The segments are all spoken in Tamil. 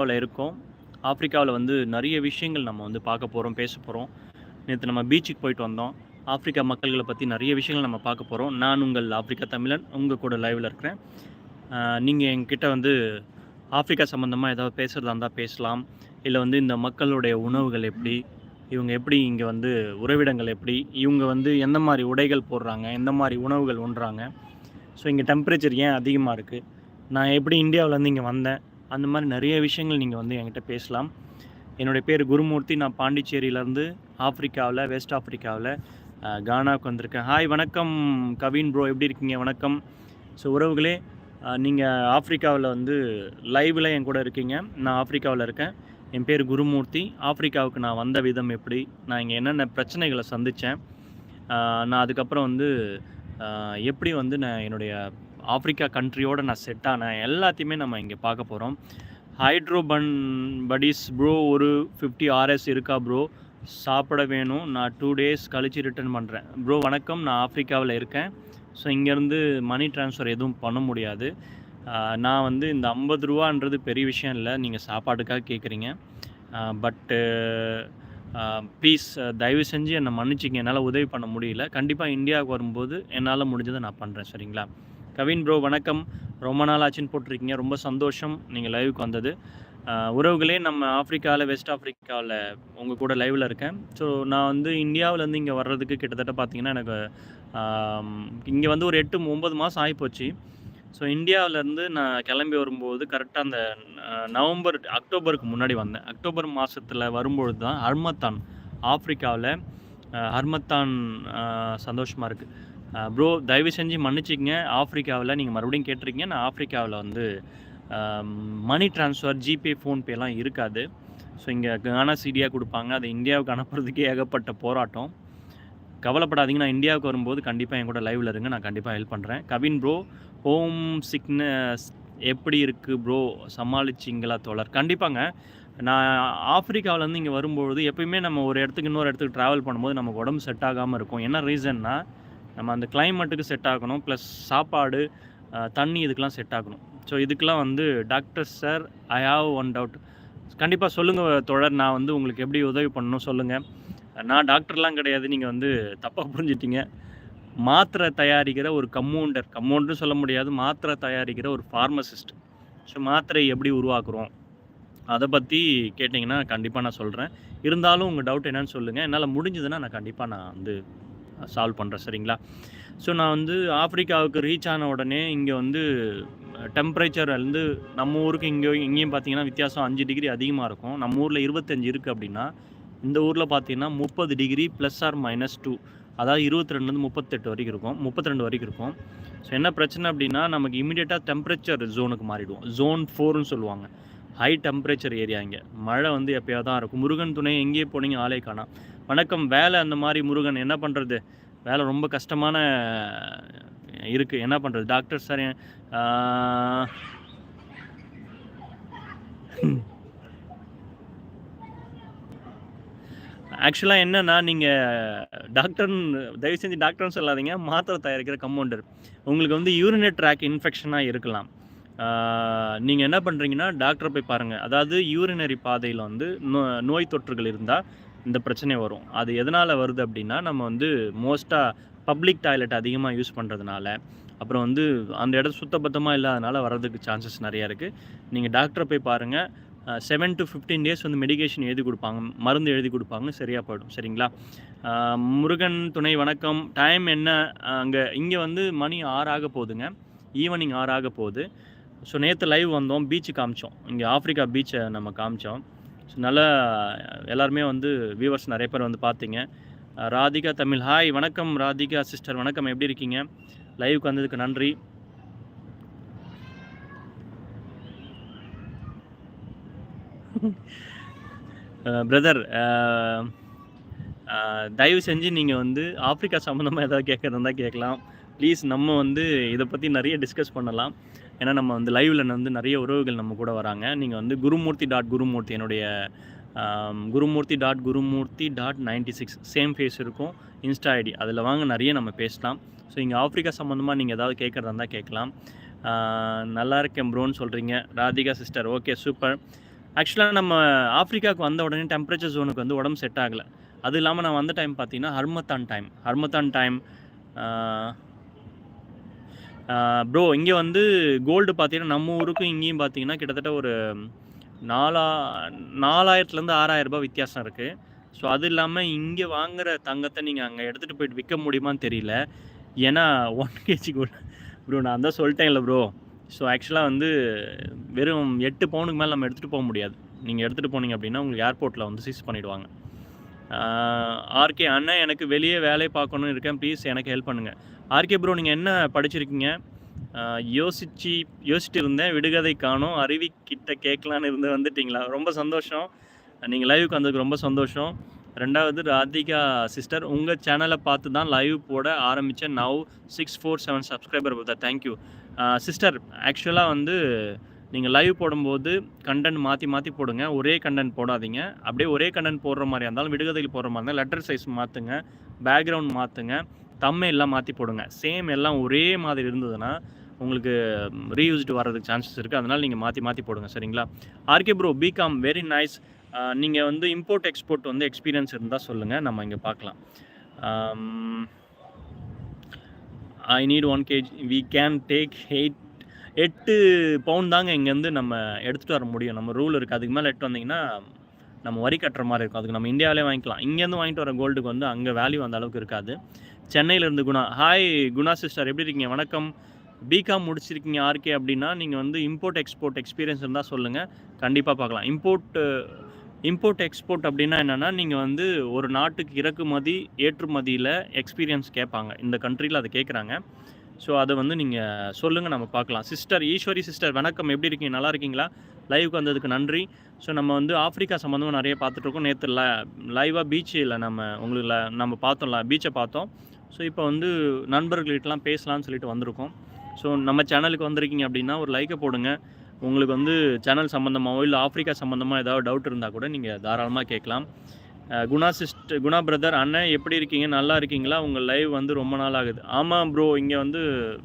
ஆஃப்ரிக்காவில் இருக்கோம். ஆஃப்ரிக்காவில் வந்து நிறைய விஷயங்கள் நம்ம வந்து பார்க்க போகிறோம் பேச போகிறோம் நேற்று நம்ம பீச்சுக்கு போயிட்டு வந்தோம். ஆஃப்ரிக்கா மக்கள்களை பற்றி நிறைய விஷயங்கள் நம்ம பார்க்க போகிறோம் நான் உங்கள் ஆஃப்ரிக்கா தமிழன் உங்கள் கூட லைவில் இருக்கிறேன். நீங்கள் என்கிட்ட வந்து ஆஃப்ரிக்கா சம்மந்தமாக ஏதாவது பேசுகிறதா இருந்தால் பேசலாம். இல்லை வந்து இந்த மக்களுடைய உணவுகள் எப்படி இவங்க எப்படி இங்கே வந்து உறவிடங்கள் எப்படி இவங்க வந்து எந்த மாதிரி உடைகள் போடுறாங்க எந்த மாதிரி உணவுகள் உண்றாங்க. ஸோ இங்கே டெம்பரேச்சர் ஏன் அதிகமாக இருக்குது நான் எப்படி இந்தியாவிலேருந்து இங்கே வந்தேன்? அந்த மாதிரி நிறைய விஷயங்கள் நீங்கள் வந்து என்கிட்ட பேசலாம். என்னுடைய பேர் குருமூர்த்தி. நான் பாண்டிச்சேரியிலேருந்து ஆஃப்ரிக்காவில் வெஸ்ட் ஆஃப்ரிக்காவில் கானாவுக்கு வந்திருக்கேன். ஹாய் வணக்கம் கவின் ப்ரோ எப்படி இருக்கீங்க? வணக்கம். ஸோ உறவுகளே நீங்கள் ஆஃப்ரிக்காவில் வந்து லைவில் என் கூட இருக்கீங்க. நான் ஆஃப்ரிக்காவில் இருக்கேன். என் பேர் குருமூர்த்தி. ஆஃப்ரிக்காவுக்கு நான் வந்த விதம் எப்படி? நான் இங்கே என்னென்ன பிரச்சனைகளை சந்தித்தேன் நான் அதுக்கப்புறம் வந்து எப்படி வந்து நான் என்னுடைய ஆஃப்ரிக்கா கண்ட்ரியோடு நான் செட் ஆனேன் எல்லாத்தையுமே நம்ம இங்கே பார்க்க போகிறோம் ஹைட்ரோ பன் படிஸ் ப்ரோ ஒரு ஃபிஃப்டி ஆர்எஸ் இருக்கா ப்ரோ சாப்பிட வேணும். நான் டூ டேஸ் கழித்து ரிட்டர்ன் பண்ணுறேன் ப்ரோ வணக்கம். நான் ஆஃப்ரிக்காவில் இருக்கேன். ஸோ இங்கேருந்து மணி ட்ரான்ஸ்ஃபர் எதுவும் பண்ண முடியாது. நான் வந்து இந்த ஐம்பது ரூபான்றது பெரிய விஷயம் இல்லை. நீங்கள் சாப்பாட்டுக்காக கேட்குறீங்க பட்டு ப்ளீஸ் தயவு செஞ்சு என்னை மன்னிச்சிங்க என்னால் உதவி பண்ண முடியல. கண்டிப்பாக இந்தியாவுக்கு வரும்போது என்னால் முடிஞ்சதை நான் பண்ணுறேன் சரிங்களா? கவின் ப்ரோ வணக்கம். ரொம்ப நாள் ஆச்சுன்னு போட்டிருக்கீங்க. ரொம்ப சந்தோஷம். நீங்கள் லைவுக்கு வந்தது. உறவுகளே நம்ம ஆஃப்ரிக்காவில் வெஸ்ட் ஆஃப்ரிக்காவில் உங்கள் கூட லைவில் இருக்கேன். ஸோ நான் வந்து இந்தியாவிலேருந்து இங்கே வர்றதுக்கு கிட்டத்தட்ட பார்த்திங்கன்னா எனக்கு இங்கே வந்து ஒரு எட்டு ஒம்பது மாதம் ஆகிப்போச்சு ஸோ இந்தியாவிலேருந்து நான் கிளம்பி வரும்போது கரெக்டாக அந்த நவம்பர் அக்டோபருக்கு முன்னாடி வந்தேன். அக்டோபர் மாதத்தில் வரும்பொழுது தான் ஹர்மத்தான் ஆஃப்ரிக்காவில் ஹர்மத்தான் சந்தோஷமாக இருக்குது ப்ரோ தயவு செஞ்சு மன்னிச்சிக்கங்க. ஆஃப்ரிக்காவில் நீங்கள் மறுபடியும் கேட்டிருக்கீங்க. நான் ஆஃப்ரிக்காவில் வந்து மணி ட்ரான்ஸ்ஃபர் ஜிபே ஃபோன்பேலாம் இருக்காது. ஸோ இங்கே கானா சிடியாக கொடுப்பாங்க. அதை இந்தியாவுக்கு அனுப்புறதுக்கே ஏகப்பட்ட போராட்டம். கவலைப்படாதீங்க. நான் இந்தியாவுக்கு வரும்போது கண்டிப்பாக என் கூட லைவில் இருங்க. நான் கண்டிப்பாக ஹெல்ப் பண்ணுறேன் கவின் ப்ரோ ஹோம் சிக்னஸ் எப்படி இருக்குது ப்ரோ சமாளிச்சிங்களா தோழர்? கண்டிப்பாங்க. நான் ஆஃப்ரிக்காவிலேருந்து இங்கே வரும்பொழுது எப்பயுமே நம்ம ஒரு இடத்துக்கு இன்னொரு இடத்துக்கு ட்ராவல் பண்ணும்போது நமக்கு உடம்பு செட் ஆகாமல் இருக்கும். என்ன ரீசன்னா நம்ம அந்த கிளைமேட்டுக்கு செட் ஆகணும் ப்ளஸ் சாப்பாடு தண்ணி இதுக்கெலாம் செட் ஆகணும். ஸோ இதுக்கெலாம் வந்து doctor sir I have one doubt கண்டிப்பாக சொல்லுங்கள் தொடர் நான் வந்து உங்களுக்கு எப்படி உதவி பண்ணணும் சொல்லுங்கள் நான் டாக்டர்லாம் கிடையாது நீங்கள் வந்து தப்பாக புரிஞ்சிட்டிங்க. மாத்திரை தயாரிக்கிற ஒரு கம்மௌண்டர் கம்மௌண்டர்னு சொல்ல முடியாது மாத்திரை தயாரிக்கிற ஒரு ஃபார்மசிஸ்ட் ஸோ மாத்திரை எப்படி உருவாக்குறோம்? அதை பற்றி கேட்டிங்கன்னா கண்டிப்பாக நான் சொல்கிறேன் இருந்தாலும் உங்கள் டவுட் என்னன்னு சொல்லுங்கள் என்னால் முடிஞ்சதுன்னா நான் கண்டிப்பாக நான் வந்து சால்வ் பண்ணுறேன் சரிங்களா? ஸோ நான் வந்து ஆஃப்ரிக்காவுக்கு ரீச் ஆன உடனே இங்கே வந்து டெம்பரேச்சர் வந்து நம்ம ஊருக்கு இங்கே இங்கேயும் பார்த்தீங்கன்னா வித்தியாசம் அஞ்சு டிகிரி அதிகமாக இருக்கும். நம்ம ஊரில் இருபத்தஞ்சு இருக்குது அப்படின்னா இந்த ஊரில் பார்த்தீங்கன்னா முப்பது degree plus or minus two அதாவது இருபத்தி ரெண்டுலேருந்து முப்பத்தெட்டு வரைக்கும் இருக்கும். முப்பத்தி ரெண்டு வரைக்கும் இருக்கும். ஸோ என்ன பிரச்சனை அப்படின்னா நமக்கு இமீடியட்டாக டெம்பரேச்சர் ஜோனுக்கு மாறிடுவோம் ஜோன் ஃபோர்னு சொல்லுவாங்க. ஹை டெம்பரேச்சர் ஏரியா இங்கே. மழை வந்து எப்போயா தான் இருக்கும். முருகன் துணை எங்கேயே போனீங்க ஆளே காணாம். வணக்கம். வேலை அந்த மாதிரி முருகன் என்ன பண்ணுறது வேலை ரொம்ப கஷ்டமான இருக்குது என்ன பண்ணுறது டாக்டர் சார் ஆக்சுவலாக என்னென்னா நீங்கள் டாக்டர்னு தயவு செஞ்சு டாக்டர்னு சொல்லாதீங்க. மாத்திரை தயாரிக்கிற கம்பவுண்டர். உங்களுக்கு வந்து யூரினரி ட்ராக் இன்ஃபெக்ஷனாக இருக்கலாம். நீங்கள் என்ன பண்ணுறீங்கன்னா டாக்டரை போய் பாருங்கள் அதாவது யூரினரி பாதையில் வந்து நோ நோய் தொற்றுகள் இருந்தால் இந்த பிரச்சனை வரும். அது எதனால் வருது அப்படின்னா நம்ம வந்து மோஸ்ட்டாக பப்ளிக் டாய்லெட் அதிகமாக யூஸ் பண்ணுறதுனால அப்புறம் வந்து அந்த இடம் சுத்தபத்தமாக இல்லாதனால வர்றதுக்கு சான்சஸ் நிறையா இருக்குது நீங்கள் டாக்டரை போய் பாருங்கள் செவன் டு ஃபிஃப்டீன் டேஸ் வந்து மெடிகேஷன் எழுதி கொடுப்பாங்க. மருந்து எழுதி கொடுப்பாங்க. சரியாக போயிடும். சரிங்களா? முருகன் துணை வணக்கம். டைம் என்ன? அங்கே இங்கே வந்து மணி ஆறாக போகுதுங்க. ஈவினிங் ஆறாக போகுது. ஸோ நேற்று லைவ் வந்தோம். பீச்சு காமிச்சோம். இங்கே ஆஃப்ரிக்கா பீச்சை நம்ம காமிச்சோம். ஸோ நல்லா எல்லாருமே வந்து வியூவர்ஸ் நிறைய பேர் வந்து பார்த்தீங்க ராதிகா தமிழ். ஹாய் வணக்கம் ராதிகா சிஸ்டர் வணக்கம். எப்படி இருக்கீங்க? லைவுக்கு வந்ததுக்கு நன்றி. பிரதர் தயவு செஞ்சு நீங்கள் வந்து ஆப்பிரிக்கா சம்மந்தமாக ஏதாவது கேட்குறதா கேட்கலாம் ப்ளீஸ் நம்ம வந்து இதை பற்றி நிறைய டிஸ்கஸ் பண்ணலாம். ஏன்னா நம்ம வந்து லைவில் வந்து நிறைய உறவுகள் நம்ம கூட வராங்க. நீங்கள் வந்து குருமூர்த்தி டாட் குருமூர்த்தி என்னுடைய Gurumurthy dot Gurumurthy dot ninety six same face இருக்கும். இன்ஸ்டா ஐடி அதில் வாங்க நிறைய நம்ம பேசலாம். ஸோ இங்கே ஆஃப்ரிக்கா சம்மந்தமாக நீங்கள் ஏதாவது கேட்குறதா இருந்தால் கேட்கலாம். நல்லா இருக்கேன் ப்ரோன்னு சொல்கிறீங்க ராதிகா சிஸ்டர் ஓகே சூப்பர் ஆக்சுவலாக நம்ம ஆஃப்ரிக்காவுக்கு வந்த உடனே டெம்பரேச்சர் ஜோனுக்கு வந்து உடம்பு செட் ஆகலை. அது இல்லாமல் நான் வந்த டைம் பார்த்தீங்கன்னா harmattan time harmattan time bro இங்கே வந்து கோல்டு பார்த்தீங்கன்னா நம்ம ஊருக்கும் இங்கேயும் பார்த்தீங்கன்னா கிட்டத்தட்ட ஒரு நாலா நாலாயிரத்துலேருந்து ஆறாயிரம் ரூபாய் வித்தியாசம் இருக்குது ஸோ அது இல்லாமல் இங்கே வாங்குகிற தங்கத்தை நீங்கள் அங்கே எடுத்துகிட்டு போயிட்டு விற்க முடியுமான்னு தெரியல. ஏன்னா ஒன் கேஜி கோல்டு ப்ரோ நான் தான் சொல்லிட்டேன் இல்லை ப்ரோ ஸோ ஆக்சுவலாக வந்து வெறும் எட்டு பவுனுக்கு மேலே நம்ம எடுத்துகிட்டு போக முடியாது. நீங்கள் எடுத்துகிட்டு போனீங்க அப்படின்னா உங்களுக்கு ஏர்போர்ட்டில் வந்து சீஸ் பண்ணிவிடுவாங்க ஆர்கே அண்ணன் எனக்கு வெளியே வேலை பார்க்கணும்னு இருக்கேன். ப்ளீஸ் எனக்கு ஹெல்ப் பண்ணுங்கள் ஆர்கே ப்ரோ நீங்கள் என்ன படிச்சிருக்கீங்க? யோசிச்சு யோசிச்சுட்டு இருந்தேன் விடுகதை காணோம். அருவி கிட்ட கேட்கலான்னு இருந்து வந்துட்டிங்களா? ரொம்ப சந்தோஷம். நீங்கள் லைவுக்கு வந்ததுக்கு ரொம்ப சந்தோஷம். ரெண்டாவது ராதிகா சிஸ்டர் உங்கள் சேனலை பார்த்து தான் லைவ் போட ஆரம்பித்தேன் now six four seven subscriber பார்த்தா தேங்க்யூ சிஸ்டர் ஆக்சுவலாக வந்து நீங்கள் லைவ் போடும்போது கண்டென்ட் மாற்றி மாற்றி போடுங்க. ஒரே கண்டென்ட் போடாதீங்க. அப்படியே ஒரே கண்டென்ட் போடுற மாதிரி இருந்தாலும் விடுகதையில் போடுற மாதிரி இருந்தால் லெட்டர் சைஸ் மாற்றுங்க பேக்ரவுண்ட் மாற்றுங்க தம்மை எல்லாம் மாற்றி போடுங்க. சேம் எல்லாம் ஒரே மாதிரி இருந்ததுன்னா உங்களுக்கு ரீயூஸ்டு வர்றதுக்கு சான்சஸ் இருக்குது அதனால் நீங்கள் மாற்றி மாற்றி போடுங்க. சரிங்களா? RK bro BCom very nice நீங்கள் வந்து இம்போர்ட் எக்ஸ்போர்ட் வந்து எக்ஸ்பீரியன்ஸ் இருந்தால் சொல்லுங்கள் நம்ம இங்கே பார்க்கலாம். I need one KG we can take eight எட்டு பவுண்ட் தாங்க இங்கேருந்து நம்ம எடுத்துகிட்டு வர முடியும். நம்ம ரூல் இருக்குது அதுக்கு மேலே எட்டு வந்தீங்கன்னா நம்ம வரி கட்டுற மாதிரி இருக்கும். அதுக்கு நம்ம இந்தியாவிலே வாங்கிக்கலாம். இங்கேருந்து வாங்கிட்டு வர கோல்டுக்கு வந்து அங்கே வேல்யூ அந்த அளவுக்கு இருக்காது. சென்னையிலேருந்து குணா. ஹாய் குணா சிஸ்டர் எப்படி இருக்கீங்க? வணக்கம். பிகாம் முடிச்சிருக்கீங்க ஆர்கே அப்படின்னா நீங்கள் வந்து இம்போர்ட் எக்ஸ்போர்ட் எக்ஸ்பீரியன்ஸ் இருந்தால் சொல்லுங்கள் கண்டிப்பாக பார்க்கலாம். இம்போர்ட் இம்போர்ட் எக்ஸ்போர்ட் அப்படின்னா என்னென்னா நீங்கள் வந்து ஒரு நாட்டுக்கு இறக்குமதி ஏற்றுமதியில் எக்ஸ்பீரியன்ஸ் கேட்பாங்க. இந்த கண்ட்ரியில் அதை கேட்குறாங்க. ஸோ அதை வந்து நீங்கள் சொல்லுங்கள் நம்ம பார்க்கலாம். சிஸ்டர் ஈஸ்வரி சிஸ்டர் வணக்கம். எப்படி இருக்கீங்க? நல்லா இருக்கீங்களா? லைவுக்கு வந்ததுக்கு நன்றி. ஸோ நம்ம வந்து ஆஃப்ரிக்கா சம்மந்தமாக நிறைய பார்த்துட்ருக்கோம். நேற்று ல லைவாக பீச்சில் நம்ம உங்களுக்கு நம்ம பார்த்தோம்ல பீச்சை பார்த்தோம். ஸோ இப்போ வந்து நண்பர்கள்கிட்டலாம் பேசலாம்னு சொல்லிட்டு வந்திருக்கோம். ஸோ நம்ம சேனலுக்கு வந்திருக்கீங்க அப்படின்னா ஒரு லைக்கை போடுங்க. உங்களுக்கு வந்து சேனல் சம்மந்தமாகவோ இல்லை ஆஃப்ரிக்கா சம்மந்தமாக ஏதாவது டவுட் இருந்தால் கூட நீங்கள் தாராளமாக கேட்கலாம். குணா சிஸ்ட் குணா பிரதர் அண்ணன் எப்படி இருக்கீங்க? நல்லா இருக்கீங்களா? உங்கள் லைவ் வந்து ரொம்ப நாள் ஆகுது. ஆமாம் ப்ரோ இங்கே வந்து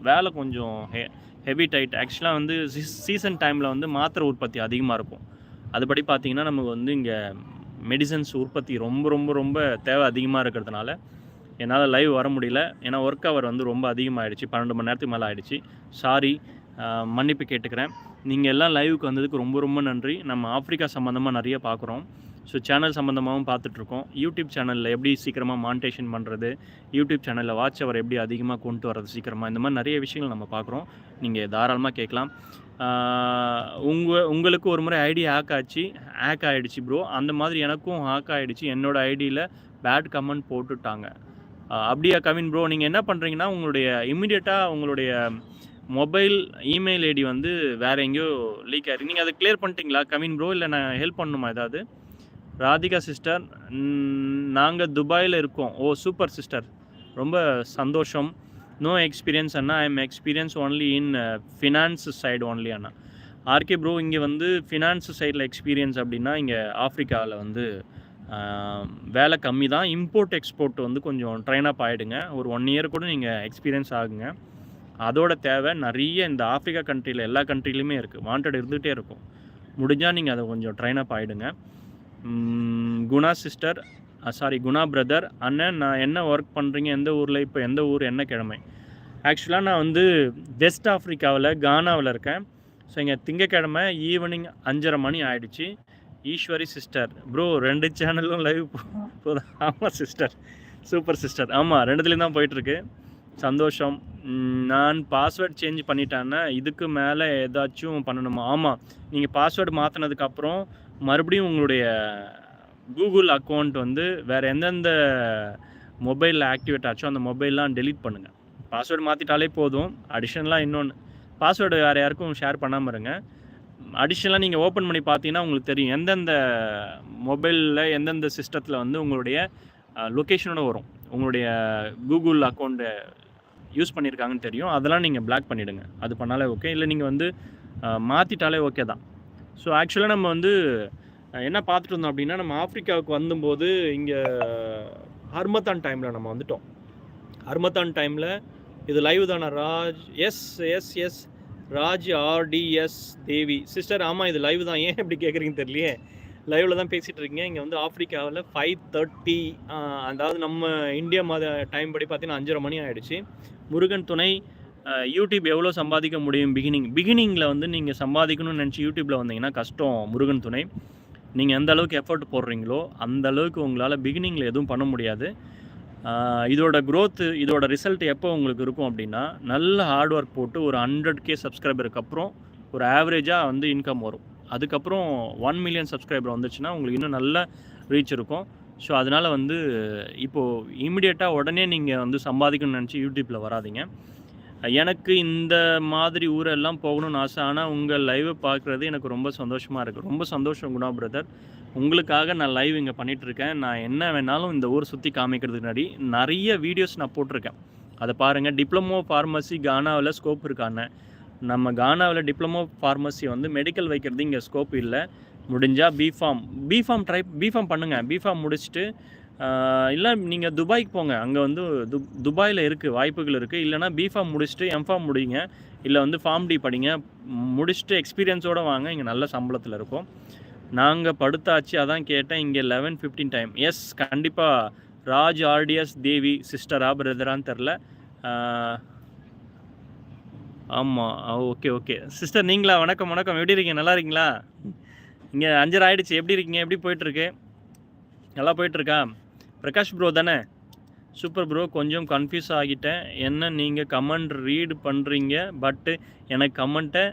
வேலை கொஞ்சம் ஹெ ஹெவி டைட் ஆக்சுவலாக வந்து சீசன் டைமில் வந்து மாத்திரை உற்பத்தி அதிகமாக இருக்கும். அதுபடி பார்த்தீங்கன்னா நமக்கு வந்து இங்கே மெடிசன்ஸ் உற்பத்தி ரொம்ப ரொம்ப ரொம்ப தேவை அதிகமாக இருக்கிறதுனால என்னால் லைவ் வர முடியல. ஏன்னா ஒர்க் ஹவர் வந்து ரொம்ப அதிகமாகிடுச்சு பன்னெண்டு மணி நேரத்துக்கு மேலே ஆகிடுச்சு சாரி மன்னிப்பு கேட்டுக்கிறேன். நீங்கள் எல்லாம் லைவுக்கு வந்ததுக்கு ரொம்ப ரொம்ப நன்றி. நம்ம ஆஃப்ரிக்கா சம்மந்தமாக நிறைய பார்க்குறோம் ஸோ சேனல் சம்மந்தமாகவும் பார்த்துட்ருக்கோம். யூடியூப் சேனலில் எப்படி சீக்கிரமாக மானிட்டேஷன் பண்ணுறது யூடியூப் சேனலில் வாட்ச் அவர் எப்படி அதிகமாக கொண்டு வரது சீக்கிரமாக இந்த மாதிரி நிறைய விஷயங்கள் நம்ம பார்க்குறோம். நீங்கள் தாராளமாக கேட்கலாம். உங்கள் உங்களுக்கு ஒரு முறை ஐடி ஹேக் ஆச்சு ஹேக் ஆகிடுச்சு ப்ரோ அந்த மாதிரி எனக்கும் ஹேக் ஆகிடுச்சு என்னோடய ஐடியில் பேட் கமெண்ட் போட்டுட்டாங்க. அப்படியா கவின் ப்ரோ நீங்கள் என்ன பண்ணுறீங்கன்னா உங்களுடைய இம்மிடியட்டாக உங்களுடைய மொபைல் இமெயில் ஐடி வந்து வேறு எங்கேயோ லீக் ஆகிருக்கு நீங்கள் அதை கிளியர் பண்ணிட்டீங்களா கவின் ப்ரோ இல்லை நான் ஹெல்ப் பண்ணணுமா ஏதாவது? ராதிகா சிஸ்டர் நாங்கள் துபாயில் இருக்கோம். Oh super sister. ரொம்ப சந்தோஷம். No experience Anna. I am experience only in finance side only Anna. RK bro இங்கே வந்து ஃபினான்ஸ் சைடில் எக்ஸ்பீரியன்ஸ் அப்படின்னா இங்கே ஆஃப்ரிக்காவில் வந்து வேலை கம்மி தான். இம்போர்ட் எக்ஸ்போர்ட் வந்து கொஞ்சம் ட்ரெயின் அப் ஆகிடுங்க ஒரு ஒன் இயர் கூட நீங்கள் எக்ஸ்பீரியன்ஸ் ஆகுங்க. அதோட தேவை நிறைய இந்த ஆஃப்ரிக்கா கண்ட்ரியில் எல்லா கண்ட்ரிலையுமே இருக்குது வாண்டட் இருந்துகிட்டே இருக்கும். முடிஞ்சால் நீங்கள் அதை கொஞ்சம் ட்ரெயின் அப் ஆகிடுங்க Guna sister sorry Guna brother அண்ணன் நான் என்ன ஒர்க் பண்ணுறீங்க எந்த ஊரில்? இப்போ எந்த ஊர்? என்ன கிழமை? ஆக்சுவலாக நான் வந்து வெஸ்ட் ஆஃப்ரிக்காவில் கானாவில் இருக்கேன். ஸோ இங்கே திங்கக்கிழமை ஈவினிங் அஞ்சரை மணி ஆயிடுச்சு. ஈஸ்வரி சிஸ்டர் ப்ரோ ரெண்டு சேனலும் லைவ் போதும் ஆமாம் சிஸ்டர் சூப்பர் சிஸ்டர் ஆமாம் ரெண்டுத்துலேயும் தான் போயிட்டுருக்கு. சந்தோஷம். நான் பாஸ்வேர்ட் சேஞ்ச் பண்ணிட்டேன்னா இதுக்கு மேலே ஏதாச்சும் பண்ணணுமா? ஆமாம் நீங்கள் பாஸ்வேர்டு மாற்றினதுக்கப்புறம் மறுபடியும் உங்களுடைய கூகுள் அக்கௌண்ட் வந்து வேறு எந்தெந்த மொபைலில் ஆக்டிவேட் ஆச்சோ அந்த மொபைல்லாம் டெலீட் பண்ணுங்கள் பாஸ்வேர்டு மாற்றிட்டாலே போதும். அடிஷ்னலாக இன்னொன்று பாஸ்வேர்டு வேறு யாருக்கும் ஷேர் பண்ணாமல் இருங்க. அடிஷ்னலாக நீங்கள் ஓப்பன் பண்ணி பார்த்தீங்கன்னா உங்களுக்கு தெரியும் எந்தெந்த மொபைலில் எந்தெந்த சிஸ்டத்தில் வந்து உங்களுடைய லொக்கேஷனோட வரும். உங்களுடைய கூகுள் அக்கௌண்ட்டு யூஸ் பண்ணியிருக்காங்கன்னு தெரியும். அதெல்லாம் நீங்கள் பிளாக் பண்ணிவிடுங்க அது பண்ணாலே ஓகே இல்லை நீங்கள் வந்து மாற்றிட்டாலே ஓகே தான். ஸோ ஆக்சுவலாக நம்ம வந்து என்ன பார்த்துட்டு இருந்தோம் அப்படின்னா நம்ம ஆஃப்ரிக்காவுக்கு வந்தபோது இங்கே ஹர்மத்தான் டைமில் நம்ம வந்துட்டோம். ஹர்மத்தான் டைமில் இது லைவ் தானே Raj S S S Raj RTS Devi. Sister ஆமாம் இது லைவ் தான். ஏன் இப்படி கேட்குறீங்கன்னு தெரியலையே. லைவில் தான் பேசிகிட்டு இருக்கீங்க. இங்கே வந்து ஆஃப்ரிக்காவில் ஃபைவ் தேர்ட்டி அதாவது நம்ம இந்தியா மாத டைம் படி பார்த்தீங்கன்னா அஞ்சரை மணி ஆகிடுச்சு முருகன் துணை யூடியூப் எவ்வளோ சம்பாதிக்க முடியும்? பிகினிங் பிகினிங்கில் வந்து நீங்கள் சம்பாதிக்கணும்னு நினச்சி யூடியூப்பில் வந்தீங்கன்னா கஷ்டம் முருகன் துணை. நீங்கள் எந்த அளவுக்கு எஃபர்ட் போடுறீங்களோ அந்த அளவுக்கு உங்களால் பிகினிங்கில் எதுவும் பண்ண முடியாது. இதோட க்ரோத்து இதோட ரிசல்ட் எப்போ உங்களுக்கு இருக்கும் அப்படின்னா நல்ல ஹார்ட் ஒர்க் போட்டு ஒரு ஹண்ட்ரட் கே சப்ஸ்கிரைபருக்கு அப்புறம் ஒரு ஆவரேஜாக வந்து இன்கம் வரும். அதுக்கப்புறம் ஒன் மில்லியன் சப்ஸ்கிரைபர் வந்துச்சுன்னா உங்களுக்கு இன்னும் நல்ல ரீச் இருக்கும். ஸோ அதனால் வந்து இப்போது இமிடியேட்டாக உடனே நீங்கள் வந்து சம்பாதிக்கணும்னு நினச்சி யூடியூப்பில் வராதீங்க. எனக்கு இந்த மாதிரி ஊரெல்லாம் போகணும்னு ஆசை. ஆனால் உங்கள் லைவை பார்க்குறது எனக்கு ரொம்ப சந்தோஷமாக இருக்குது ரொம்ப சந்தோஷம் குணா பிரதர் உங்களுக்காக நான் லைவ் இங்கே பண்ணிகிட்ருக்கேன் நான் என்ன வேணாலும் இந்த ஊர் சுற்றி காமிக்கிறதுக்கு முன்னாடி நிறைய வீடியோஸ் நான் போட்டிருக்கேன். அதை பாருங்கள் டிப்ளமோ ஃபார்மசி கானாவில் ஸ்கோப் இருக்கான்னு. நம்ம கானாவில் டிப்ளமோ ஃபார்மசி வந்து மெடிக்கல் வைக்கிறது இங்கே ஸ்கோப் இல்லை. முடிஞ்சால் பிஃபார்ம் பிஃபார்ம் ட்ரை பிஃபார்ம் பண்ணுங்கள் பிஃபார்ம் முடிச்சுட்டு இல்லை நீங்கள் துபாய்க்கு போங்க. அங்கே வந்து து துபாயில் இருக்குது வாய்ப்புகள் இருக்குது இல்லைனா பிஃபார்ம் முடிச்சுட்டு எம்ஃபார்ம் முடிங்க. இல்லை வந்து ஃபார்ம் டி படிங்க. முடிச்சுட்டு எக்ஸ்பீரியன்ஸோடு வாங்க. இங்கே நல்ல சம்பளத்தில் இருக்கும். நாங்கள் படுத்தாச்சு அதான் கேட்டேன். இங்கே லெவன் ஃபிஃப்டீன் டைம் எஸ் கண்டிப்பாக ராஜ் ஆர்டிஎஸ் தேவி சிஸ்டரா பிரதரான்னு தெரில. ஆமாம் ஓகே ஓகே சிஸ்டர் நீங்களா? வணக்கம் வணக்கம். எப்படி இருக்கீங்க? நல்லா இருக்கீங்களா? இங்கே அஞ்சரை ஆயிடுச்சு. எப்படி இருக்கீங்க? எப்படி போயிட்டுருக்கு நல்லா போயிட்டுருக்கா பிரகாஷ் ப்ரோ தானே? சூப்பர் ப்ரோ கொஞ்சம் கன்ஃபியூஸ் ஆகிட்டேன். என்ன நீங்கள் கமெண்ட் ரீடு பண்ணுறீங்க பட்டு எனக்கு கமெண்ட்டை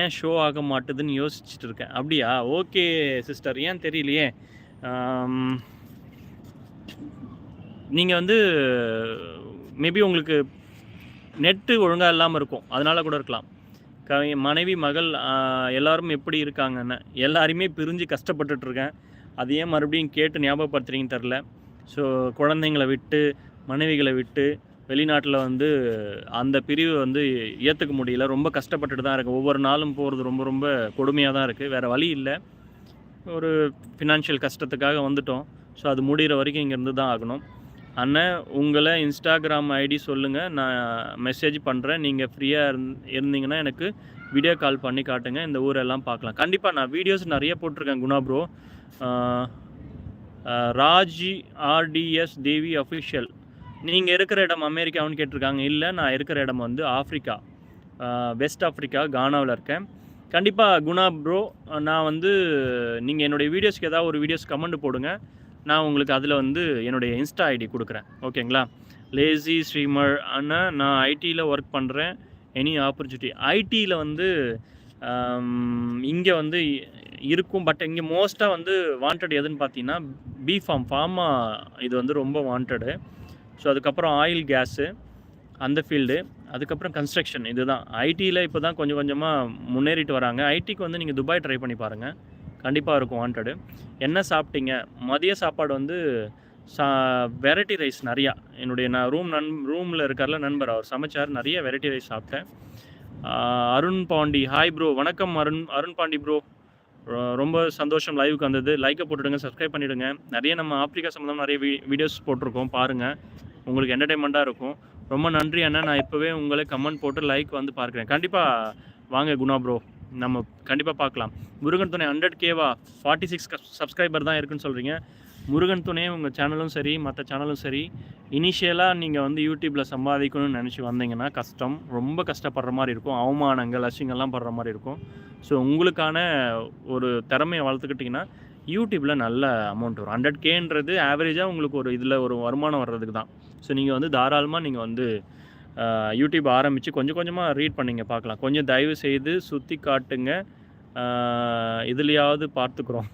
ஏன் ஷோ ஆக மாட்டுதுன்னு யோசிச்சுட்டு இருக்கேன். அப்படியா? ஓகே சிஸ்டர் ஏன் தெரியலையே? நீங்கள் வந்து மேபி உங்களுக்கு நெட்டு ஒழுங்காக இல்லாமல் இருக்கும். அதனால் கூட இருக்கலாம். க மனைவி மகள் எல்லோரும் எப்படி இருக்காங்கன்னு எல்லாருமே பிரிஞ்சு கஷ்டப்பட்டுட்டு இருக்கேன். அது ஏன் மறுபடியும் கேட்டு ஞாபகப்படுத்துறீங்கன்னு தெரில ஸோ குழந்தைங்களை விட்டு மனைவிகளை விட்டு வெளிநாட்டில் வந்து அந்த பிரிவு வந்து ஏற்றுக்க முடியல. ரொம்ப கஷ்டப்பட்டுட்டு தான் இருக்குது ஒவ்வொரு நாளும் போகிறது ரொம்ப ரொம்ப கொடுமையாக தான் இருக்குது வேறு வழி இல்லை. ஒரு ஃபினான்ஷியல் கஷ்டத்துக்காக வந்துட்டோம். ஸோ அது முடிகிற வரைக்கும் இங்கேருந்து தான் ஆகணும். அண்ணன் உங்களை இன்ஸ்டாகிராம் ஐடி சொல்லுங்கள் நான் மெசேஜ் பண்ணுறேன் நீங்கள் ஃப்ரீயாக இருந் இருந்தீங்கன்னா எனக்கு வீடியோ கால் பண்ணி காட்டுங்க. இந்த ஊரெல்லாம் பார்க்கலாம். கண்டிப்பாக நான் வீடியோஸ் நிறைய போட்டிருக்கேன் Guna bro Raji RTS Devi official நீங்கள் இருக்கிற இடம் அமெரிக்காவுன்னு கேட்டிருக்காங்க. இல்லை நான் இருக்கிற இடம் வந்து ஆஃப்ரிக்கா வெஸ்ட் ஆஃப்ரிக்கா கானாவில் இருக்கேன். கண்டிப்பாக குணா ப்ரோ நான் வந்து நீங்கள் என்னுடைய வீடியோஸ்க்கு ஏதாவது ஒரு வீடியோஸ் கமெண்ட் போடுங்க. நான் உங்களுக்கு அதில் வந்து என்னுடைய இன்ஸ்டா ஐடி கொடுக்குறேன். ஓகேங்களா? லேசி ஸ்ரீமர் ஆனால் நான் ஐடியில் ஒர்க் பண்ணுறேன் எனி ஆப்பர்ச்சுனிட்டி ஐடியில் வந்து இங்கே வந்து இருக்கும். பட் இங்கே மோஸ்ட்டாக வந்து வாண்டட் எதுன்னு பார்த்தீங்கன்னா பி ஃபார்ம் ஃபார்மா இது வந்து ரொம்ப வாண்டடு ஸோ அதுக்கப்புறம் ஆயில் கேஸு அந்த ஃபீல்டு அதுக்கப்புறம் கன்ஸ்ட்ரக்ஷன் இதுதான். ஐடியில் இப்போ தான் கொஞ்சம் கொஞ்சமாக முன்னேறிட்டு வராங்க. ஐடிக்கு வந்து நீங்கள் துபாய் ட்ரை பண்ணி பாருங்கள் கண்டிப்பாக இருக்கும் வாண்டடு என்ன சாப்பிட்டீங்க? மதிய சாப்பாடு வந்து சா வெரைட்டி ரைஸ் நிறையா. என்னுடைய நான் ரூம் நண் ரூமில் இருக்கார்ல நண்பர் அவர் சமைச்சார். நிறைய வெரைட்டி ரைஸ் சாப்பிட்டேன். அருண் பாண்டி. ஹாய் ப்ரோ வணக்கம் அருண் அருண் பாண்டி ப்ரோ ரொம்ப சந்தோஷம் லைவுக்கு வந்தது. லைக்கை போட்டுடுங்க சப்ஸ்கிரைப் பண்ணிவிடுங்க நிறைய நம்ம ஆப்பிரிக்கா சம்மந்தம் நிறைய வீடியோஸ் போட்டிருக்கோம் பாருங்கள் உங்களுக்கு என்டர்டைன்மெண்ட்டாக இருக்கும். ரொம்ப நன்றி அண்ணா. நான் இப்போவே உங்களை கமெண்ட் போட்டு லைக் வந்து பார்க்குறேன். கண்டிப்பாக வாங்க குணா ப்ரோ நம்ம கண்டிப்பாக பார்க்கலாம். முருகன் துணை ஹண்ட்ரட் கேவா ஃபார்ட்டி சிக்ஸ் சப்ஸ்கிரைபர் தான் இருக்குன்னு சொல்கிறீங்க முருகன் துணை உங்கள் சேனலும் சரி மற்ற சேனலும் சரி இனிஷியலாக நீங்கள் வந்து யூடியூப்பில் சம்பாதிக்கணும்னு நினச்சி வந்தீங்கன்னா கஷ்டம். ரொம்ப கஷ்டப்படுற மாதிரி இருக்கும். அவமானங்கள் அசிங்கெல்லாம் படுற மாதிரி இருக்கும். ஸோ உங்களுக்கான ஒரு திறமையை வளர்த்துக்கிட்டிங்கன்னா யூடியூப்பில் நல்ல அமௌண்ட் வரும். ஹண்ட்ரட் கேன்றது ஆவரேஜாக உங்களுக்கு ஒரு இதில் ஒரு வருமானம் வர்றதுக்கு தான். ஸோ நீங்கள் வந்து தாராளமாக நீங்கள் வந்து யூடியூப் ஆரம்பித்து கொஞ்சம் கொஞ்சமாக ரீட் பண்ணிங்க பார்க்கலாம். கொஞ்சம் தயவு செய்து சுற்றி காட்டுங்க. இதுலையாவது பார்த்துக்குறோம்.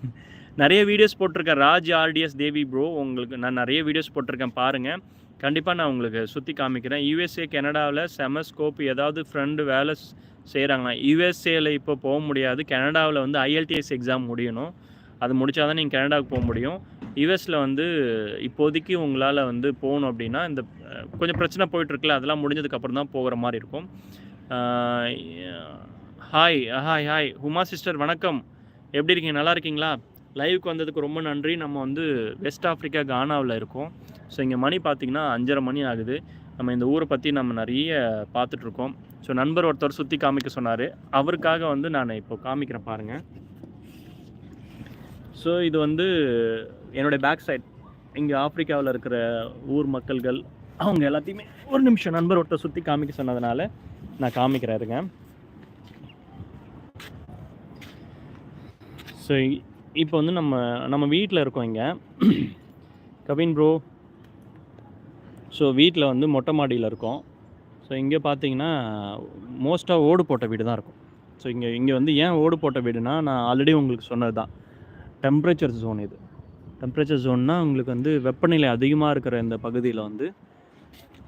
நிறைய வீடியோஸ் போட்டிருக்கேன். ராஜ் ஆர்டிஎஸ் தேவி ப்ரோ உங்களுக்கு நான் நிறைய வீடியோஸ் போட்டிருக்கேன். பாருங்கள் கண்டிப்பாக நான் உங்களுக்கு சுற்றி காமிக்கிறேன். யூஎஸ்ஏ கனடாவில் செம ஸ்கோப் ஏதாவது ஃப்ரெண்டு வேலை செய்கிறாங்களா யூஎஸ்ஏல இப்போ போக முடியாது. கனடாவில் வந்து ஐஎல்டிஎஸ் எக்ஸாம் முடியணும். அது முடிச்சா தான் நீங்கள் கனடாவுக்கு போக முடியும். யுஎஸில் வந்து இப்போதைக்கு உங்களால் வந்து போகணும் அப்படின்னா இந்த கொஞ்சம் பிரச்சனை போயிட்டுருக்குல்ல அதெல்லாம் முடிஞ்சதுக்கப்புறம் தான் போகிற மாதிரி இருக்கும். Hi hi hi. Huma sister வணக்கம். எப்படி இருக்கீங்க? நல்லா இருக்கீங்களா? லைவுக்கு வந்ததுக்கு ரொம்ப நன்றி. நம்ம வந்து வெஸ்ட் ஆஃப்ரிக்கா கானாவில் இருக்கோம். ஸோ இங்கே மணி பார்த்திங்கன்னா அஞ்சரை மணி ஆகுது. நம்ம இந்த ஊரை பற்றி நம்ம நிறைய பார்த்துட்ருக்கோம் ஸோ நண்பர் ஒருத்தர் சுற்றி காமிக்க சொன்னார். அவருக்காக வந்து நான் இப்போ காமிக்கிறேன் பாருங்கள் ஸோ இது வந்து என்னுடைய பேக் சைட் இங்கே ஆப்பிரிக்காவில் இருக்கிற ஊர் மக்கள்கள் அவங்க எல்லாத்தையுமே ஒரு நிமிஷம் நண்பர் ஒருத்தர் சுற்றி காமிக்க சொன்னதுனால நான் காமிக்கிறேருங்க ஸோ இப்போ வந்து நம்ம நம்ம வீட்டில் இருக்கோம் இங்கே. கவின் ப்ரோ ஸோ வீட்டில் வந்து மொட்டை மாடியில் இருக்கோம். ஸோ இங்கே பார்த்தீங்கன்னா மோஸ்ட்டாக ஓடு போட்ட வீடு தான் இருக்கும். ஸோ இங்கே இங்கே வந்து ஏன் ஓடு போட்ட வீடுனா நான் ஆல்ரெடி உங்களுக்கு சொன்னது தான் டெம்பரேச்சர் ஜோன் இது டெம்பரேச்சர் ஜோன்னால் உங்களுக்கு வந்து வெப்பநிலை அதிகமாக இருக்கிற இந்த பகுதியில் வந்து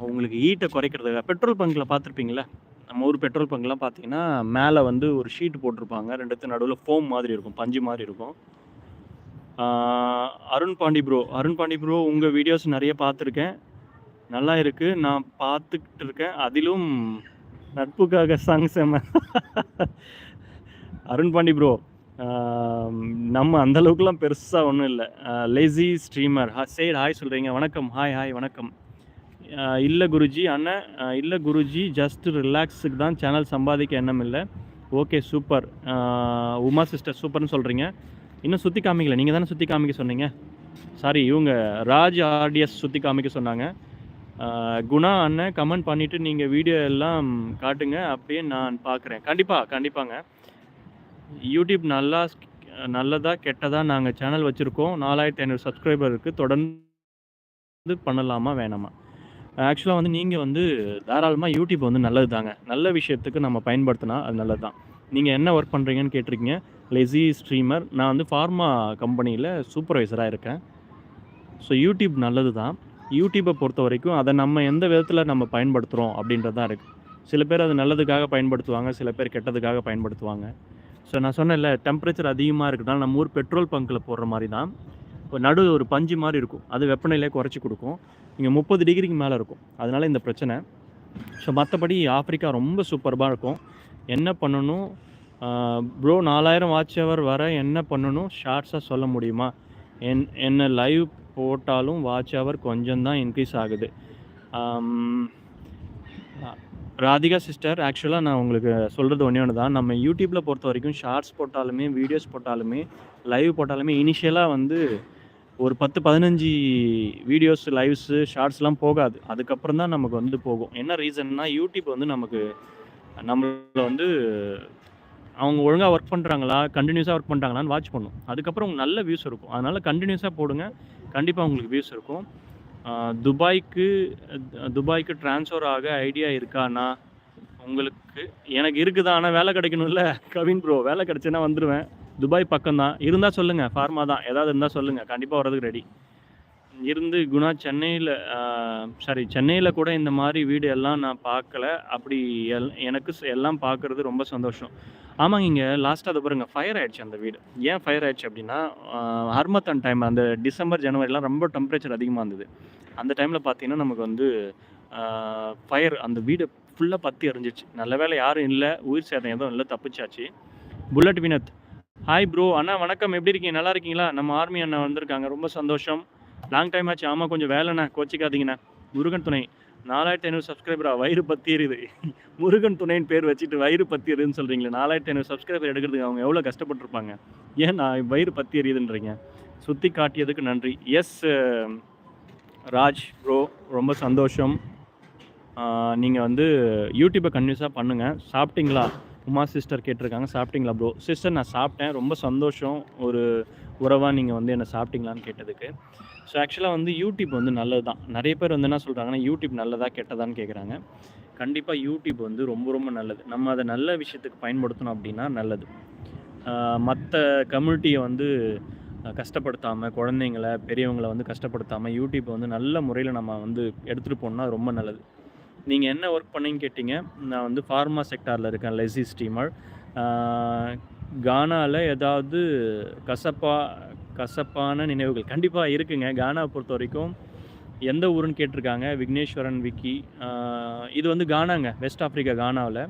உங்களுக்கு ஈட்டை குறைக்கிறது பெட்ரோல் பங்கில் பார்த்துருப்பீங்களா நம்ம ஊர் பெட்ரோல் பங்க்லாம் பார்த்தீங்கன்னா மேலே வந்து ஒரு ஷீட் போட்டிருப்பாங்க. ரெண்டுத்து நடுவில் ஃபோம் மாதிரி இருக்கும் பஞ்சு மாதிரி இருக்கும். அருண் பாண்டி ப்ரோ அருண் பாண்டி ப்ரோ உங்கள் வீடியோஸ் நிறைய பார்த்துருக்கேன் நல்லா இருக்குது நான் பார்த்துக்கிட்டு இருக்கேன். அதிலும் நட்புக்காக சாங் அருண் பாண்டி ப்ரோ நம்ம அந்த அளவுக்குலாம் பெருசாக ஒன்றும் இல்லை. லேசி ஸ்ட்ரீமர் சேட் ஹாய் சொல்கிறீங்க வணக்கம். ஹாய் ஹாய் வணக்கம். இல்லை குருஜி அண்ணன் இல்லை குருஜி ஜஸ்ட் ரிலாக்ஸுக்கு தான் சேனல் சம்பாதிக்க எண்ணம் இல்லை. ஓகே சூப்பர் உமா சிஸ்டர் சூப்பர்னு சொல்கிறீங்க இன்னும் சுற்றி காமிக்கல. நீங்கள் தானே சுற்றி காமிக்க சொன்னீங்க? சாரி இவங்க ராஜ் ஆர்டிஎஸ் சுற்றி காமிக்க சொன்னாங்க. குணா அண்ணன் கமெண்ட் பண்ணிவிட்டு நீங்கள் வீடியோ எல்லாம் காட்டுங்க. அப்படியே நான் பார்க்குறேன் கண்டிப்பாக கண்டிப்பாங்க. யூடியூப் நல்லா நல்லதாக கெட்டதாக நாங்கள் சேனல் வச்சுருக்கோம். நாலாயிரத்தி ஐநூறு சப்ஸ்கிரைபர் இருக்குது தொடர்ந்து பண்ணலாமா வேணாமா? ஆக்சுவலாக வந்து நீங்கள் வந்து தாராளமாக யூடியூப் வந்து நல்லது தாங்க நல்ல விஷயத்துக்கு நம்ம பயன்படுத்தினா அது நல்லது தான் நீங்கள் என்ன ஒர்க் பண்ணுறீங்கன்னு கேட்டிருக்கீங்க. லெஸி ஸ்ட்ரீமர் நான் வந்து ஃபார்மா கம்பெனியில் சூப்பர்வைசராக இருக்கேன். ஸோ யூடியூப் நல்லது தான் யூடியூப்பை பொறுத்த வரைக்கும் அதை நம்ம எந்த விதத்தில் நம்ம பயன்படுத்துகிறோம் அப்படின்றது தான் இருக்குது சில பேர் அது நல்லதுக்காக பயன்படுத்துவாங்க சில பேர் கெட்டதுக்காக பயன்படுத்துவாங்க. ஸோ நான் சொன்னேன்ல டெம்பரேச்சர் அதிகமாக இருக்கிறதால நம்ம ஊர் பெட்ரோல் பங்க்கில் போடுற மாதிரி தான் இப்போ நடு ஒரு பஞ்சு மாதிரி இருக்கும். அது வெப்பநிலையை குறைச்சி கொடுக்கும். இங்கே முப்பது டிகிரிக்கு மேலே இருக்கும். அதனால் இந்த பிரச்சனை. ஸோ மற்றபடி ஆப்பிரிக்கா ரொம்ப சூப்பர்பாக இருக்கும். என்ன பண்ணணும்? ப்ரோ நாலாயிரம் வாட்ச் ஹவர் வர என்ன பண்ணணும்? ஷார்ட்ஸாக சொல்ல முடியுமா? என் என்ன லைவ் போட்டாலும் வாட்ச் ஹவர் கொஞ்சம் தான் இன்க்ரீஸ் ஆகுது. ராதிகா சிஸ்டர் ஆக்சுவலாக நான் உங்களுக்கு சொல்கிறது ஒன்றே ஒன்று தான் நம்ம யூடியூப்பில் பொறுத்த வரைக்கும் ஷார்ட்ஸ் போட்டாலுமே வீடியோஸ் போட்டாலுமே லைவ் போட்டாலுமே இனிஷியலாக வந்து ஒரு பத்து பதினஞ்சு வீடியோஸ் லைவ்ஸு ஷார்ட்ஸ்லாம் போகாது. அதுக்கப்புறம் தான் நமக்கு வந்து போகும். என்ன ரீசன்னா யூடியூப் வந்து நமக்கு நம்மளை வந்து அவங்க ஒழுங்காக ஒர்க் பண்ணுறாங்களா கண்டினியூஸாக ஒர்க் பண்ணுறாங்களான்னு வாட்ச் பண்ணும். அதுக்கப்புறம் உங்களுக்கு நல்ல வியூஸ் இருக்கும். அதனால் கண்டினியூஸாக போடுங்க. கண்டிப்பாக உங்களுக்கு வியூஸ் இருக்கும். துபாய்க்கு துபாய்க்கு ட்ரான்ஸ்ஃபர் ஆக ஐடியா இருக்காண்ணா உங்களுக்கு எனக்கு இருக்குதா? ஆனால் வேலை கிடைக்கணும்ல. கவின் ப்ரோ வேலை கிடைச்சேன்னா வந்துடுவேன் துபாய் பக்கம் தான் இருந்தால் சொல்லுங்கள் ஃபார்மா தான். ஏதாவது இருந்தால் சொல்லுங்கள் கண்டிப்பாக வர்றதுக்கு ரெடி இருந்து குணா சென்னையில் சாரி சென்னையில் கூட இந்த மாதிரி வீடு எல்லாம் நான் பார்க்கல. அப்படி எல் எனக்கு எல்லாம் பார்க்குறது ரொம்ப சந்தோஷம். ஆமாங்க இங்கே லாஸ்ட்டாக அதை பாருங்கள் ஃபயர் ஆயிடுச்சு அந்த வீடு. ஏன் ஃபயர் ஆயிடுச்சு அப்படின்னா ஹர்மத்தன் டைம் அந்த டிசம்பர் ஜனவரிலாம் ரொம்ப டெம்பரேச்சர் அதிகமாக இருந்தது. அந்த டைமில் பார்த்தீங்கன்னா நமக்கு வந்து ஃபயர் அந்த வீடு ஃபுல்லாக பற்றி எரிஞ்சிச்சு. நல்ல வேளை யாரும் இல்லை உயிர் சேதம் எதுவும் இல்லை தப்பிச்சாச்சு. புல்லட் வினத் ஹாய் ப்ரோ அண்ணா வணக்கம். எப்படி இருக்கீங்க? நல்லா இருக்கீங்களா? நம்ம ஆர்மி அண்ணா வந்திருக்காங்க. ரொம்ப சந்தோஷம். லாங் டைம் ஆச்சு. ஆமாம் கொஞ்சம் வேலைண்ணா கோச்சிக்காதீங்கண்ணா. முருகன் துணை. நாலாயிரத்தி ஐநூறு சப்ஸ்கிரைபரா வயிறு பத்தி எரியுது முருகன் துணைன்னு பேர் வச்சுட்டு வயிறு பத்தியிருதுன்னு சொல்கிறீங்களே நாலாயிரத்தி ஐநூறு சப்ஸ்கிரைபர் எடுக்கிறதுக்கு அவங்க எவ்வளோ கஷ்டப்பட்டுருப்பாங்க? ஏன் நான் வயிறு பத்தி எரியுதுன்றீங்க சுற்றி காட்டியதுக்கு நன்றி. எஸ் ராஜ் ப்ரோ ரொம்ப சந்தோஷம். நீங்கள் வந்து யூடியூப்பை கன்யூஸாக பண்ணுங்கள் சாப்பிட்டீங்களா? உமா சிஸ்டர் கேட்டிருக்காங்க. சாப்பிட்டீங்களா ப்ரோ சிஸ்டர் நான் சாப்பிட்டேன். ரொம்ப சந்தோஷம். ஒரு உறவாக நீங்கள் வந்து என்னை சாப்பிட்டீங்களான்னு கேட்டதுக்கு. ஸோ ஆக்சுவலாக வந்து யூடியூப் வந்து நல்லது தான் நிறைய பேர் வந்து என்ன சொல்கிறாங்கன்னா யூடியூப் நல்லதா கெட்டதான்னு கேட்குறாங்க கண்டிப்பாக யூடியூப் வந்து ரொம்ப ரொம்ப நல்லது. நம்ம அதை நல்ல விஷயத்துக்கு பயன்படுத்தணும் அப்படின்னா நல்லது. மற்ற கம்யூனிட்டியை வந்து கஷ்டப்படுத்தாமல் குழந்தைங்கள பெரியவங்களை வந்து கஷ்டப்படுத்தாமல் யூடியூப்பை வந்து நல்ல முறையில் நம்ம வந்து எடுத்துகிட்டு போனோம்னா ரொம்ப நல்லது. நீங்கள் என்ன ஒர்க் பண்ணீங்கன்னு கேட்டிங்க. நான் வந்து ஃபார்மா செக்டாரில் இருக்கேன் லெசி ஸ்டீமர் கானாவில் ஏதாவது கசப்பா கசப்பான நினைவுகள் கண்டிப்பாக இருக்குங்க. கானாவை பொறுத்த வரைக்கும் எந்த ஊருன்னு கேட்டிருக்காங்க. விக்னேஸ்வரன் விக்கி. இது வந்து கானாங்க வெஸ்ட் ஆஃப்ரிக்கா கானாவில்.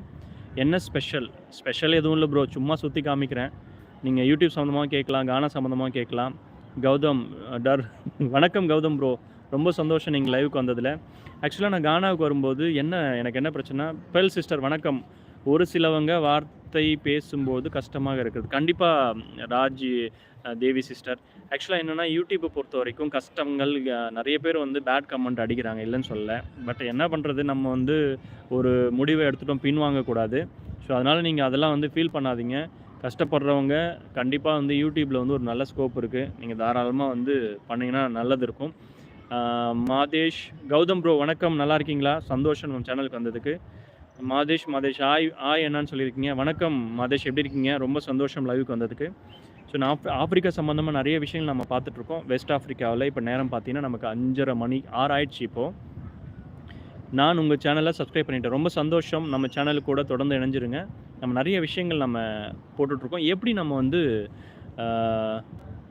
என்ன ஸ்பெஷல் ஸ்பெஷல் எதுவும் இல்லை ப்ரோ சும்மா சுற்றி காமிக்கிறேன். நீங்கள் யூடியூப் சம்மந்தமாக கேட்கலாம் கானா சம்மந்தமாக கேட்கலாம். கௌதம் டர் வணக்கம் கௌதம் ப்ரோ ரொம்ப சந்தோஷம் நீங்கள் லைவுக்கு வந்ததில். ஆக்சுவலாக நான் கானாவுக்கு வரும்போது என்ன எனக்கு என்ன பிரச்சனை பெல் சிஸ்டர் வணக்கம். ஒரு சிலவங்க வார்த்தை பேசும்போது கஷ்டமாக இருக்குது. கண்டிப்பாக ராஜ் தேவி சிஸ்டர் ஆக்சுவலாக என்னென்னா யூடியூப்பை பொறுத்த வரைக்கும் கஷ்டங்கள் நிறைய பேர் வந்து பேட் கமெண்ட் அடிக்கிறாங்க இல்லைன்னு சொல்லலை. பட் என்ன பண்ணுறது நம்ம வந்து ஒரு முடிவை எடுத்துட்டோம் பின்வாங்கக்கூடாது ஸோ அதனால் நீங்கள் அதெல்லாம் வந்து ஃபீல் பண்ணாதீங்க. கஷ்டப்படுறவங்க கண்டிப்பாக வந்து யூடியூப்பில் வந்து ஒரு நல்ல ஸ்கோப் இருக்குது நீங்கள் தாராளமாக வந்து பண்ணிங்கன்னா நல்லது இருக்கும். மாதேஷ் கௌதம் ப்ரோ வணக்கம். நல்லா இருக்கீங்களா? சந்தோஷம் நம்ம சேனலுக்கு வந்ததுக்கு. மாதேஷ் மாதேஷ் ஆய் ஆய் என்னன்னு சொல்லியிருக்கீங்க. வணக்கம் மாதேஷ் எப்படி இருக்கீங்க? ரொம்ப சந்தோஷம் லைவுக்கு வந்ததுக்கு. ஸோ நான் ஆப்ரிக்கா ஆப்பிரிக்கா சம்மந்தமாக நிறைய விஷயங்கள் நம்ம பார்த்துட்ருக்கோம் வெஸ்ட் ஆஃப்ரிக்காவில் இப்போ நேரம் பார்த்தீங்கன்னா நமக்கு அஞ்சரை மணி ஆறு ஆயிடுச்சு இப்போது நான் உங்கள் சேனலை சப்ஸ்கிரைப் பண்ணிட்டேன். ரொம்ப சந்தோஷம். நம்ம சேனலுக்கு கூட தொடர்ந்து இணைஞ்சிருங்க. நம்ம நிறைய விஷயங்கள் நம்ம போட்டுட்ருக்கோம் எப்படி நம்ம வந்து